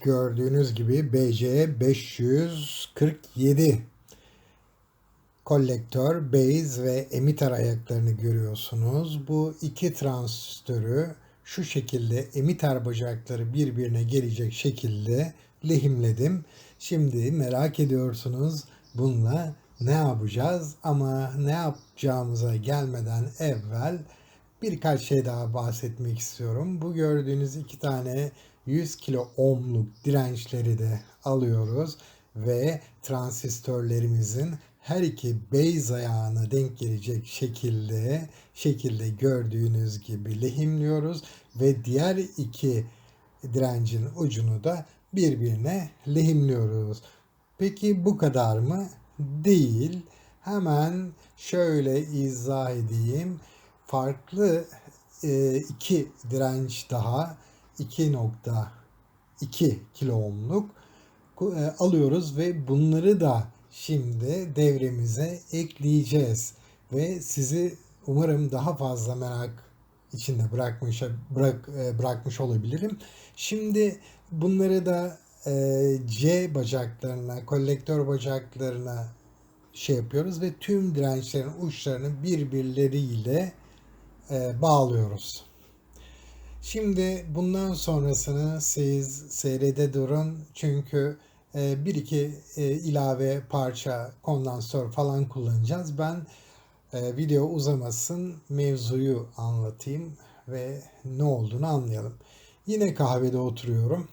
Gördüğünüz gibi BC 547 kolektör, base ve emitter ayaklarını görüyorsunuz. Bu iki transistörü şu şekilde emitter bacakları birbirine gelecek şekilde lehimledim. Şimdi merak ediyorsunuz bununla ne yapacağız ama ne yapacağımıza gelmeden evvel birkaç şey daha bahsetmek istiyorum. Bu gördüğünüz iki tane 100 kilo ohmluk dirençleri de alıyoruz ve transistörlerimizin her iki base ayağına denk gelecek şekilde şekilde gördüğünüz gibi lehimliyoruz ve diğer iki direncin ucunu da birbirine lehimliyoruz. Peki bu kadar mı? Değil. Hemen şöyle izah edeyim. Farklı e, iki direnç daha 2.2 kilo ohmluk e, alıyoruz ve bunları da şimdi devremize ekleyeceğiz ve sizi umarım daha fazla merak içinde bırakmış bırak e, bırakmış olabilirim. Şimdi bunları da e, C bacaklarına, kolektör bacaklarına şey yapıyoruz ve tüm dirençlerin uçlarını birbirleriyle bağlıyoruz. Şimdi bundan sonrasını siz seyrede durun çünkü e, bir iki e, ilave parça kondansör falan kullanacağız. Ben e, video uzamasın mevzuyu anlatayım ve ne olduğunu anlayalım. Yine kahvede oturuyorum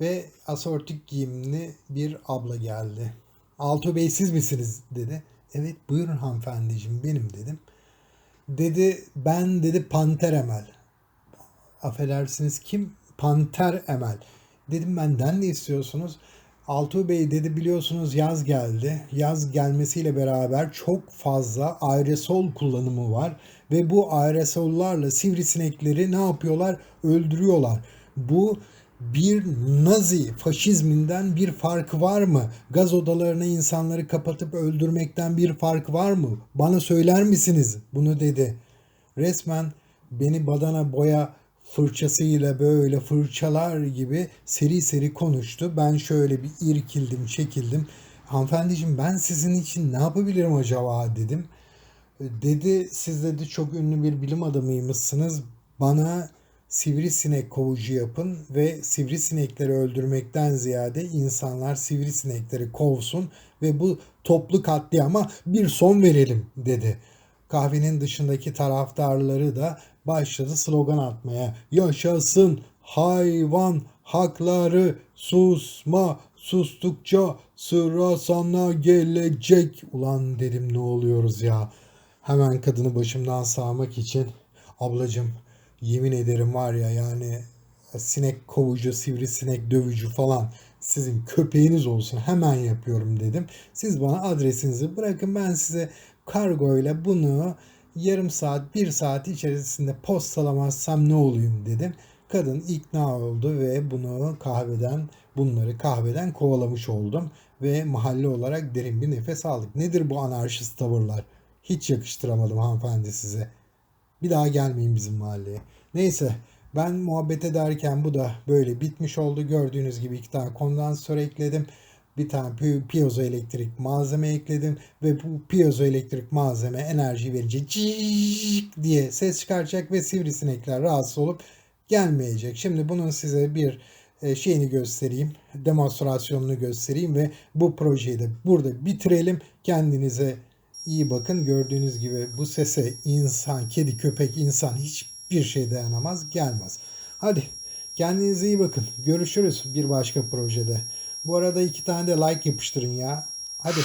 ve asortik giyimli bir abla geldi. Altuğ Bey siz misiniz dedi. Evet buyurun hanımefendiciğim benim dedim. Dedi ben dedi Panter Emel. Affedersiniz kim? Panter Emel. Dedim benden ne istiyorsunuz? Altuğ Bey dedi biliyorsunuz yaz geldi. Yaz gelmesiyle beraber çok fazla aerosol kullanımı var. Ve bu aerosollarla sivrisinekleri ne yapıyorlar? Öldürüyorlar. Bu bir Nazi faşizminden bir farkı var mı? Gaz odalarına insanları kapatıp öldürmekten bir farkı var mı? Bana söyler misiniz? Bunu dedi. Resmen beni badana boya fırçasıyla böyle fırçalar gibi seri seri konuştu. Ben şöyle bir irkildim, çekildim. Hanımefendiciğim ben sizin için ne yapabilirim acaba dedim. Dedi siz dedi çok ünlü bir bilim adamıymışsınız. Bana sivrisinek kovucu yapın ve sivrisinekleri öldürmekten ziyade insanlar sivrisinekleri kovsun ve bu toplu katliama bir son verelim dedi. Kahvenin dışındaki taraftarları da başladı slogan atmaya. Yaşasın hayvan hakları susma sustukça sıra sana gelecek. Ulan dedim ne oluyoruz ya. Hemen kadını başımdan sağmak için ablacım yemin ederim var ya yani sinek kovucu, sivrisinek dövücü falan sizin köpeğiniz olsun hemen yapıyorum dedim. Siz bana adresinizi bırakın ben size kargo ile bunu yarım saat bir saat içerisinde postalamazsam ne olayım dedim. Kadın ikna oldu ve bunu kahveden bunları kahveden kovalamış oldum ve mahalle olarak derin bir nefes aldık. Nedir bu anarşist tavırlar? Hiç yakıştıramadım hanımefendi size. Bir daha gelmeyin bizim mahalleye. Neyse ben muhabbet ederken bu da böyle bitmiş oldu. Gördüğünüz gibi iki tane kondansatör ekledim. Bir tane piezo elektrik malzeme ekledim ve bu piezo elektrik malzeme enerji verince cik diye ses çıkaracak ve sivrisinekler rahatsız olup gelmeyecek. Şimdi bunun size bir şeyini göstereyim, demonstrasyonunu göstereyim ve bu projeyi de burada bitirelim. Kendinize iyi bakın. Gördüğünüz gibi bu sese insan, kedi, köpek, insan hiçbir şey dayanamaz, gelmez. Hadi kendinize iyi bakın. Görüşürüz bir başka projede. Bu arada iki tane de like yapıştırın ya. Hadi.